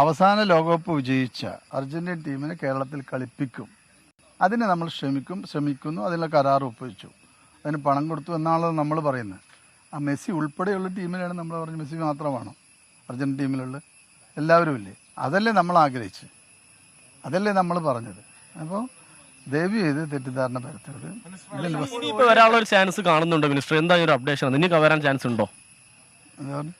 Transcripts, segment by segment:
അവസാന ലോകകപ്പ് വിജയിച്ച അർജന്റീൻ ടീമിനെ കേരളത്തിൽ കളിപ്പിക്കും. അതിനെ നമ്മൾ ശ്രമിക്കും ശ്രമിക്കുന്നു അതിനുള്ള കരാർ ഒപ്പുവെച്ചു അതിന് പണം കൊടുത്തു എന്നാണല്ലോ നമ്മൾ പറയുന്നത്. ആ മെസ്സി ഉൾപ്പെടെയുള്ള ടീമിലാണ് നമ്മൾ പറഞ്ഞത് മെസ്സി മാത്രമാണോ അർജന്റീൻ ടീമിലുള്ള എല്ലാവരും ഇല്ലേ അതല്ലേ നമ്മൾ ആഗ്രഹിച്ച് അതല്ലേ നമ്മൾ പറഞ്ഞത്. അപ്പോൾ ദയവ് ചെയ്ത് തെറ്റിദ്ധാരണ പരത്തരുത്. വരാനുള്ള ഒരു ചാൻസ് കാണുന്നുണ്ടോ മിനിസ്റ്റർ എന്താ ഒരു അപ്ഡേഷൻ നിങ്ങൾക്ക് വരാൻ ചാൻസ് ഉണ്ടോ? എന്താ പറഞ്ഞത്?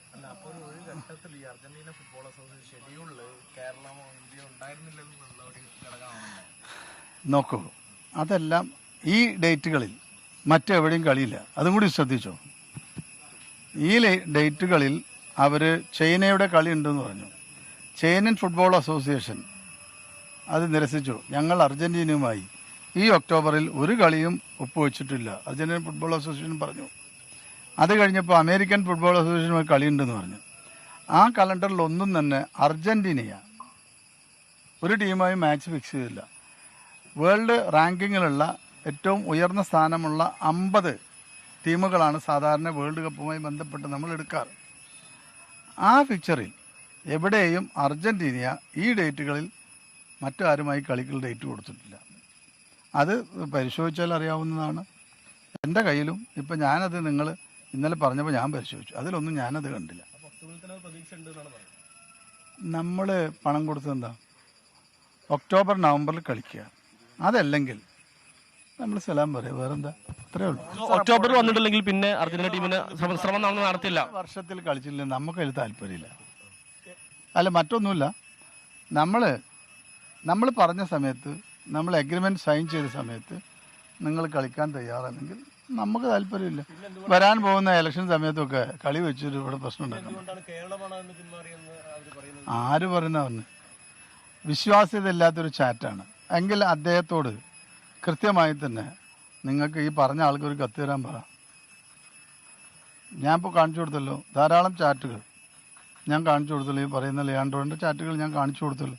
നോക്കൂ അതെല്ലാം ഈ ഡേറ്റുകളിൽ മറ്റെവിടെയും കളിയില്ല. അതും കൂടി ശ്രദ്ധിച്ചോ. ഈ ഡേറ്റുകളിൽ അവർ ചൈനയുടെ കളി ഉണ്ടെന്ന് പറഞ്ഞു. ചൈനൻ ഫുട്ബോൾ അസോസിയേഷൻ അത് നിരസിച്ചു. ഞങ്ങൾ അർജന്റീനയുമായി ഈ ഒക്ടോബറിൽ ഒരു കളിയും ഒപ്പുവെച്ചിട്ടില്ല. അർജന്റീന ഫുട്ബോൾ അസോസിയേഷൻ പറഞ്ഞു. അത് കഴിഞ്ഞപ്പോൾ അമേരിക്കൻ ഫുട്ബോൾ അസോസിയേഷനുമായി കളിയുണ്ടെന്ന് പറഞ്ഞു. ആ കലണ്ടറിൽ ഒന്നും തന്നെ അർജന്റീനയാണ് ഒരു ടീമായി മാച്ച് ഫിക്സ് ചെയ്തില്ല. വേൾഡ് റാങ്കിങ്ങിലുള്ള ഏറ്റവും ഉയർന്ന സ്ഥാനമുള്ള അമ്പത് ടീമുകളാണ് സാധാരണ വേൾഡ് കപ്പുമായി ബന്ധപ്പെട്ട് നമ്മൾ എടുക്കാറ്. ആ ഫിക്ചറിൽ എവിടെയും അർജന്റീന ഈ ഡേറ്റുകളിൽ മറ്റാരുമായി കളികൾ ഡേറ്റ് കൊടുത്തിട്ടില്ല. അത് പരിശോധിച്ചാൽ അറിയാവുന്നതാണ്. എന്റെ കയ്യിലും ഇപ്പം ഞാനത് നിങ്ങൾ ഇന്നലെ പറഞ്ഞപ്പോൾ ഞാൻ പരിശോധിച്ചു. അതിലൊന്നും ഞാനത് കണ്ടില്ല. നമ്മൾ പണം കൊടുത്തെന്താ ഒക്ടോബർ നവംബറിൽ കളിക്കുക. അതല്ലെങ്കിൽ നമ്മൾ സലാം പറയാം. വേറെന്താ? അത്രേ ഉള്ളൂ. ഒക്ടോബർ വന്നിട്ടില്ലെങ്കിൽ പിന്നെ അർജന്റീന ടീമിന് ശ്രമം നമ്മൾ നടത്തില്ല. വർഷത്തിൽ കളിച്ചില്ല നമുക്ക് അതിൽ താല്പര്യമില്ല. അല്ല മറ്റൊന്നുമില്ല. നമ്മൾ നമ്മൾ പറഞ്ഞ സമയത്ത് നമ്മൾ എഗ്രിമെന്റ് സൈൻ ചെയ്ത സമയത്ത് നിങ്ങൾ കളിക്കാൻ തയ്യാറാണെങ്കിൽ നമുക്ക് താല്പര്യമില്ല. വരാൻ പോകുന്ന ഇലക്ഷൻ സമയത്തൊക്കെ കളി വെച്ചൊരു ഇവിടെ പ്രശ്നം ഉണ്ടാക്കണം. ആര് പറയുന്ന വിശ്വാസ്യത ഇല്ലാത്തൊരു ചാറ്റാണ്. എങ്കിൽ അദ്ദേഹത്തോട് കൃത്യമായി തന്നെ നിങ്ങൾക്ക് ഈ പറഞ്ഞ ആൾക്ക് ഒരു കത്ത് തരാൻ പറ. ഞാൻ ഇപ്പോൾ കാണിച്ചു കൊടുത്തല്ലോ ധാരാളം ചാറ്റുകൾ ഞാൻ കാണിച്ചു കൊടുത്തല്ലോ. ഈ പറയുന്ന ലിയാൻഡ്രോന്റെ ചാറ്റുകൾ ഞാൻ കാണിച്ചു കൊടുത്തല്ലോ.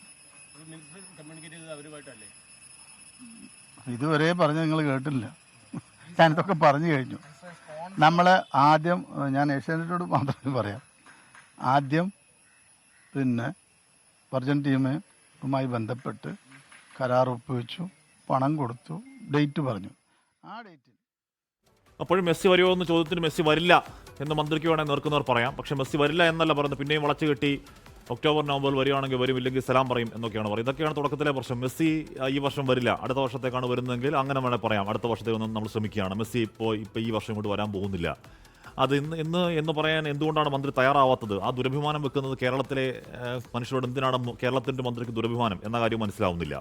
ഇതുവരെ പറഞ്ഞ് നിങ്ങൾ കേട്ടില്ല ഞാനിതൊക്കെ പറഞ്ഞു കഴിഞ്ഞു. നമ്മൾ ആദ്യം ഞാൻ ഏഷ്യാനെറ്റോട് മാത്രമേ പറയാം. ആദ്യം പിന്നെ വർജൻ ടീമുമായി ബന്ധപ്പെട്ട് കരാർ ഒപ്പുവെച്ചു പണം കൊടുത്തു ഡേറ്റ് പറഞ്ഞു. ആ ഡേറ്റിൽ അപ്പോഴും മെസ്സി വരുമോ എന്ന ചോദ്യത്തിന് മെസ്സി വരില്ല എന്ന് മന്ത്രിക്ക് വേണമെങ്കിൽ നിർക്കുന്നവർ പറയാം. പക്ഷേ മെസ്സി വരില്ല എന്നല്ല പറയുന്നത്. പിന്നെയും വളച്ചു കെട്ടി ഒക്ടോബർ നവംബർ വരികയാണെങ്കിൽ വരും ഇല്ലെങ്കിൽ സലാം പറയും എന്നൊക്കെയാണ് പറയുന്നത്. ഇതൊക്കെയാണ് തുടക്കത്തിലെ പ്രശ്നം. മെസ്സി ഈ വർഷം വരില്ല. അടുത്ത വർഷത്തേക്കാണ് വരുന്നതെങ്കിൽ അങ്ങനെ വേണേൽ പറയാം. അടുത്ത വർഷത്തേക്ക് നമ്മൾ ശ്രമിക്കുകയാണ്. മെസ്സി ഇപ്പോൾ ഇപ്പോൾ ഈ വർഷം കൊണ്ട് വരാൻ പോകുന്നില്ല. അത് ഇന്ന് ഇന്ന് എന്ന് പറയാൻ എന്തുകൊണ്ടാണ് മന്ത്രി തയ്യാറാവാത്തത്? ആ ദുരഭിമാനം വെക്കുന്നത് കേരളത്തിലെ മനുഷ്യരോട് എന്തിനാണ് കേരളത്തിന്റെ മന്ത്രിക്ക് ദുരഭിമാനം എന്ന കാര്യം മനസ്സിലാവുന്നില്ല.